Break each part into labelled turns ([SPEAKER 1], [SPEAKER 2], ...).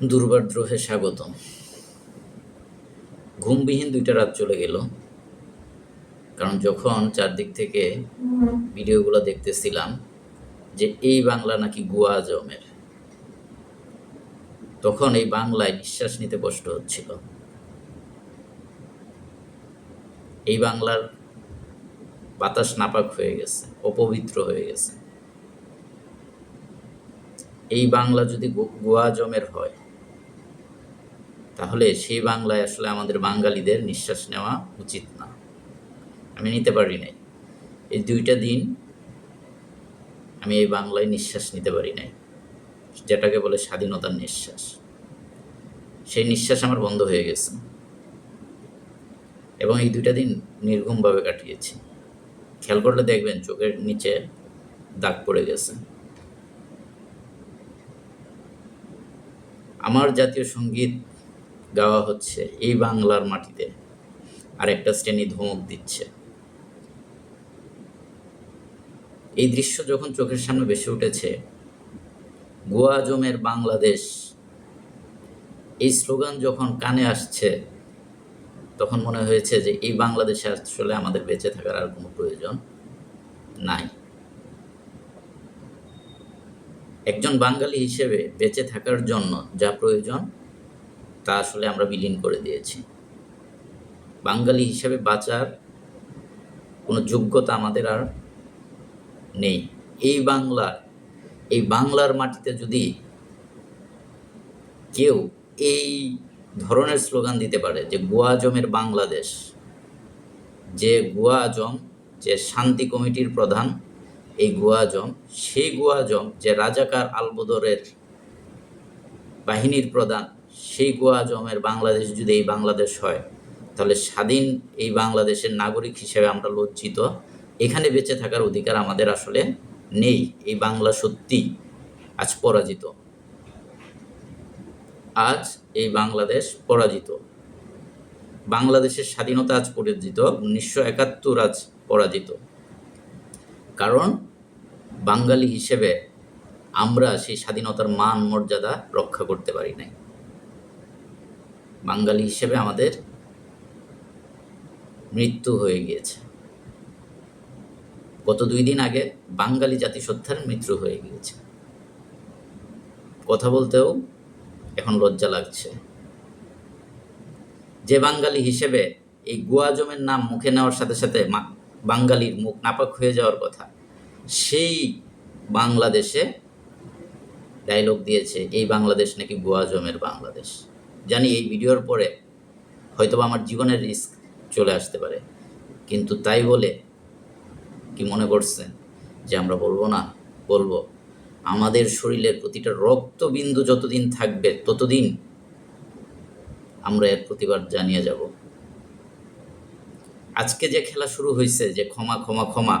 [SPEAKER 1] দুর্বার দ্রোহে স্বাগতম। ঘুমবিহীন দুইটা রাত চলে গেল। কারণ যখন চারদিক থেকে ভিডিওগুলো দেখতেছিলাম যে এই বাংলা নাকি গুয়া জমের তখন এই বাংলায় নিঃশ্বাস নিতে কষ্ট হচ্ছিল। এই বাংলার বাতাস নাপাক হয়ে গেছে, অপবিত্র হয়ে গেছে। এই বাংলা যদি গোয়া জমের হয় তাহলে সেই বাংলায় আসলে আমাদের বাঙালিদের নিঃশ্বাস নেওয়া উচিত না। আমি নিতে পারি নাই। এই দুইটা দিন আমি এই বাংলায় নিঃশ্বাস নিতে পারি নাই। যেটাকে বলে স্বাধীনতার নিঃশ্বাস। সেই নিঃশ্বাস আমার বন্ধ হয়ে গেছে। এবং এই দুইটা দিন নির্ঘুমভাবে কাটিয়েছি। খেয়াল করলে দেখবেন চোখের নিচে দাগ পড়ে গেছে। আমার জাতীয় সংগীত গাওয়া হচ্ছে এই বাংলার মাটিতে। আর একটা শ্রেণি ধমক দিচ্ছে। এই দৃশ্য যখন চোখের সামনে ভেসে উঠেছে, গোয়া জমের বাংলাদেশ, এই স্লোগান যখন কানে আসছে, তখন মনে হয়েছে যে এই বাংলাদেশে আসলে আমাদের বেঁচে থাকার আর কোনো প্রয়োজন নাই। একজন বাঙালি হিসেবে বেঁচে থাকার জন্য যা প্রয়োজন তা আসলে আমরা বিলীন করে দিয়েছি। বাঙালি হিসেবে বাঁচার কোনো যোগ্যতা আমাদের আর নেই। এই বাংলার এই বাংলার মাটিতে যদি কেউ এই ধরনের স্লোগান দিতে পারে যে গোয়া বাংলাদেশ, যে গোয়া আজম যে শান্তি কমিটির প্রধান, এই গোয়া আজম সেই গোয়া যে রাজাকার আলবদরের বাহিনীর প্রধান সেই গোয়া আজমের বাংলাদেশ যদি এই বাংলাদেশ হয়, তাহলে স্বাধীন এই বাংলাদেশের নাগরিক হিসেবে আমরা লজ্জিত। এখানে বেঁচে থাকার অধিকার আমাদের আসলে নেই। এই বাংলা সত্যি আজ পরাজিত। আজ এই বাংলাদেশ পরাজিত। বাংলাদেশের স্বাধীনতা আজ পরাজিত। উনিশশো একাত্তর আজ পরাজিত। কারণ বাঙালি হিসেবে আমরা সেই স্বাধীনতার মান মর্যাদা রক্ষা করতে পারি নাই। বাঙালি হিসেবে আমাদের মৃত্যু হয়ে গিয়েছে। গত দুই দিন আগে বাঙালি জাতিসত্তার মৃত্যু হয়ে গিয়েছে। কথা বলতেও এখন লজ্জা লাগছে। যে বাঙালি হিসেবে এই গোয়া জমের নাম মুখে নেওয়ার সাথে সাথে বাঙালির মুখ নাপাক হয়ে যাওয়ার কথা, সেই বাংলাদেশে ডায়লগ দিয়েছে, এই বাংলাদেশ নাকি গোয়া জমের বাংলাদেশ। জানি এই ভিডিওর পরে হয়তোবা আমার জীবনের রিস্ক চলে আসতে পারে। কিন্তু তাই বলে কি মনে করছেন যে আমরা বলব না? বলব, আমাদের শরীরের প্রতিটা রক্তবিন্দু যতদিন থাকবে ততদিন আমরা এর প্রতিবাদ জানিয়ে যাব। আজকে যে খেলা শুরু হয়েছে যে ক্ষমা ক্ষমা ক্ষমা,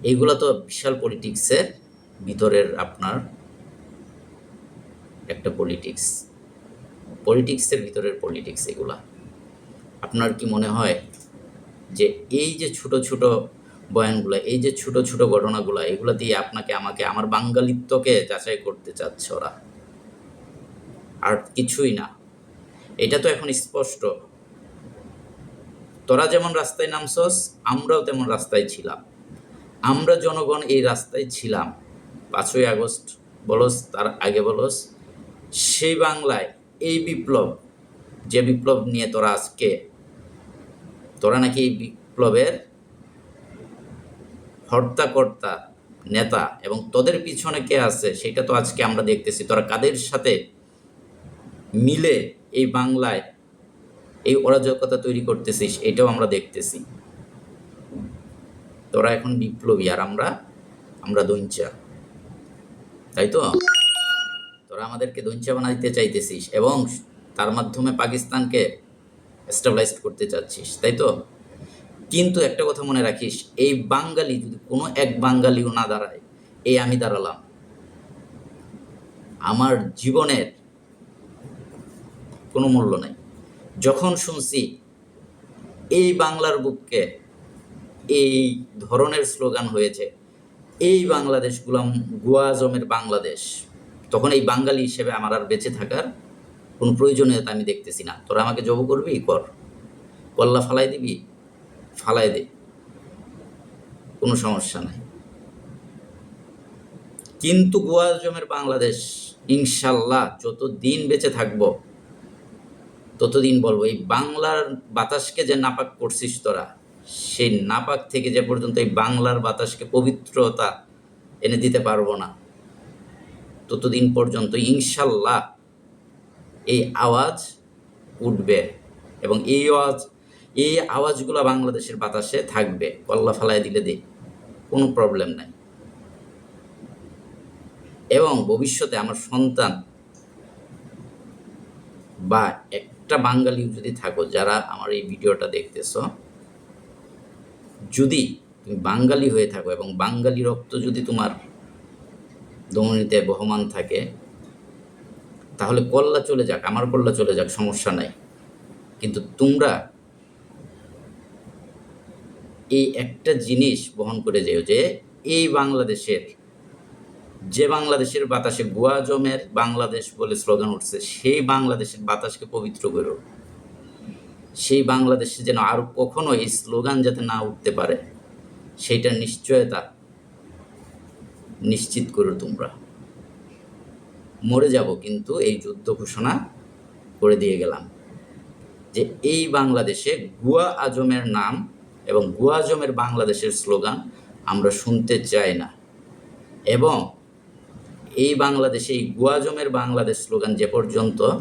[SPEAKER 1] এইগুলো তো বিশাল পলিটিক্সের ভিতরের আপনার একটা পলিটিক্স পলিটিক্সের ভিতরের পলিটিক্স এগুলা। আপনার কি মনে হয় যে এই যে ছোট ছোট বয়ানগুলো, এই যে ছোট ছোট ঘটনাগুলো, এগুলো দিয়ে আপনাকে, আমাকে, আমার বাঙালিত্বকে যাচাই করতে চাচ্ছে ওরা? আর কিছুই না। এটা তো এখন স্পষ্ট। তোরা যেমন রাস্তায় নামছস, আমরাও তেমন রাস্তায় ছিলাম। আমরা জনগণ এই রাস্তায় ছিলাম। পাঁচই আগস্ট বলস, তার আগে বলস, সেই বাংলায় এই বিপ্লব, যে বিপ্লব নিয়ে তোরা আজকে, তোরা নাকি এই বিপ্লবের হর্তাকর্তা নেতা এবং তোদের পিছনে কে আছে সেটা তো আজকে আমরা দেখতেছি। তোরা কাদের সাথে মিলে এই বাংলায় এই অরাজকতা তৈরি করতেছিস এটাও আমরা দেখতেছি। তোরা এখন বিপ্লবী আর আমরা আমরা দৈঞ্চা তাই তো? তোরা আমাদেরকে দৈঞ্চা বানাইতে চাইতেছিস এবং তার মাধ্যমে পাকিস্তানকে এস্টাবলাইজ করতে চাচ্ছিস, তাই তো? কিন্তু একটা কথা মনে রাখিস, এই বাঙালি, যদি কোনো এক বাঙালিও না দাঁড়ায়, এই আমি দাঁড়ালাম। আমার জীবনের কোনো মূল্য নাই। যখন শুনছি এই বাংলার বুককে এই ধরনের স্লোগান হয়েছে, এই বাংলাদেশ গুলাম গুয়া আজমের বাংলাদেশ। তখন এই বাঙালি হিসেবে আমার আর বেঁচে থাকার কোনো প্রয়োজনীয়তা আমি দেখতেছি না। তোরা আমাকে জব করবি? কর। কল্লা ফালাই দিবি? ফালাই দে। কোনো সমস্যা নাই। কিন্তু গোয়া জমের বাংলাদেশ, ইনশাল্লাহ যত দিন বেঁচে থাকব, ততদিন বলব, এই বাংলার বাতাসকে যে নাপাক করছিস তোরা, সেই নাপাক থেকে যে পর্যন্ত এই বাংলার বাতাসকে পবিত্রতা এনে দিতে পারব না। ততদিন পর্যন্ত ইনশাল্লাহ এই আওয়াজ উঠবে এবং এই আওয়াজ, এই আওয়াজগুলো বাংলাদেশের বাতাসে থাকবে। কল্লা ফালায় দিলে দে, কোনো প্রবলেম নাই। এবং ভবিষ্যতে আমার সন্তান বা একটা বাঙালি যদি থাকো, যারা আমার এই ভিডিওটা দেখতেছ, যদি তুমি বাঙালি হয়ে থাকো এবং বাঙালি রক্ত যদি তোমার দমনিতে বহমান থাকে, তাহলে কল্লা চলে যাক, আমার কল্লা চলে যাক, সমস্যা নাই। কিন্তু তোমরা এই একটা জিনিস বহন করে যেও যে, এই বাংলাদেশের, যে বাংলাদেশের বাতাসে গোয়া জমের বাংলাদেশ বলে স্লোগান উঠছে, সেই বাংলাদেশের বাতাসকে পবিত্র করো। সেই বাংলাদেশে যেন আর কখনো এই স্লোগান যাতে না উঠতে পারে, সেইটার নিশ্চয়তা নিশ্চিত করো তোমরা। মরে যাব কিন্তু এই যুদ্ধ ঘোষণা করে দিয়ে গেলাম। যে এই বাংলাদেশে গুয়া আজমের নাম এবং গুয়া আজমের বাংলাদেশের স্লোগান আমরা শুনতে চাই না। এবং এই বাংলাদেশে, এই গুয়াজমের বাংলাদেশ স্লোগান যে পর্যন্ত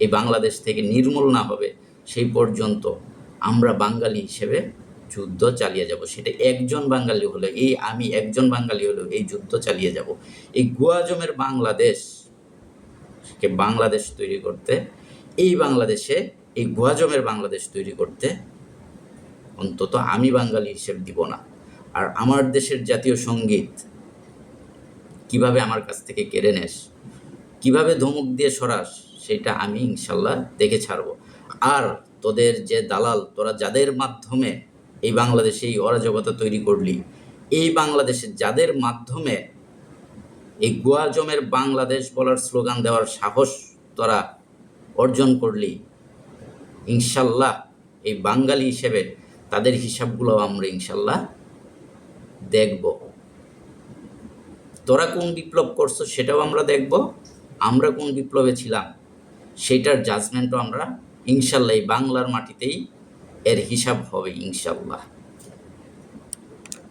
[SPEAKER 1] এই বাংলাদেশ থেকে নির্মূল না হবে, সেই পর্যন্ত আমরা বাঙালি হিসেবে যুদ্ধ চালিয়ে যাব। সেটা একজন বাঙালি হলে, এই আমি একজন বাঙালি হলেও এই যুদ্ধ চালিয়ে যাব। এই গুয়াজমের বাংলাদেশকে বাংলাদেশ তৈরি করতে, এই বাংলাদেশে, এই গুয়াজমের বাংলাদেশ তৈরি করতে অন্তত আমি বাঙালি হিসেব দিব না। আর আমার দেশের জাতীয় সংগীত, কীভাবে আমার কাছ থেকে কেড়ে নেস, কীভাবে ধমক দিয়ে সরাস, সেটা আমি ইনশাল্লাহ দেখে ছাড়ব। আর তোদের যে দালাল, তোরা যাদের মাধ্যমে এই বাংলাদেশে এই অরাজকতা তৈরি করলি। এই বাংলাদেশে যাদের মাধ্যমে এই গুয়াজমের বাংলাদেশ বলার স্লোগান দেওয়ার সাহস তোরা অর্জন করলি, ইনশাল্লাহ এই বাঙালি হিসেবে তাদের হিসাবগুলো আমরা ইনশাল্লাহ দেখব। তোরা কোন বিপ্লব করছ সেটাও আমরা দেখব, আমরা কোন বিপ্লবে ছিলাম সেটার জাজমেন্টও আমরা ইনশাল্লাহ এই বাংলার মাটিতেই এর হিসাব হবে ইনশাল্লাহ